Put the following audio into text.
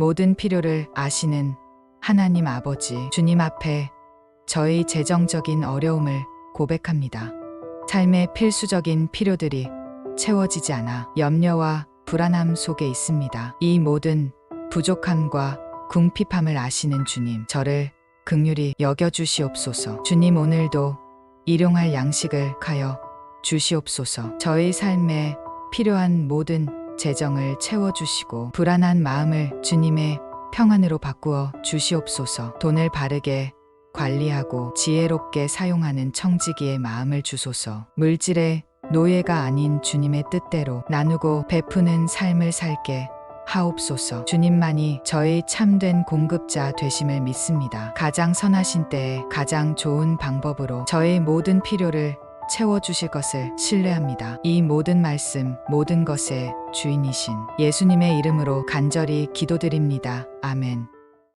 모든 필요를 아시는 하나님 아버지 주님 앞에 저희 재정적인 어려움을 고백합니다. 삶의 필수적인 필요들이 채워지지 않아 염려와 불안함 속에 있습니다. 이 모든 부족함과 궁핍함을 아시는 주님, 저를 극률히 여겨주시옵소서. 주님 오늘도 일용할 양식을 가여 주시옵소서. 저희 삶에 필요한 모든 재정을 채워주시고 불안한 마음을 주님의 평안으로 바꾸어 주시옵소서. 돈을 바르게 관리하고 지혜롭게 사용하는 청지기의 마음을 주소서. 물질의 노예가 아닌 주님의 뜻대로 나누고 베푸는 삶을 살게 하옵소서. 주님만이 저희 참된 공급자 되심을 믿습니다. 가장 선하신 때에 가장 좋은 방법으로 저의 모든 필요를 채워주실 것을 신뢰합니다. 이 모든 말씀, 모든 것의 주인이신 예수님의 이름으로 간절히 기도드립니다. 아멘.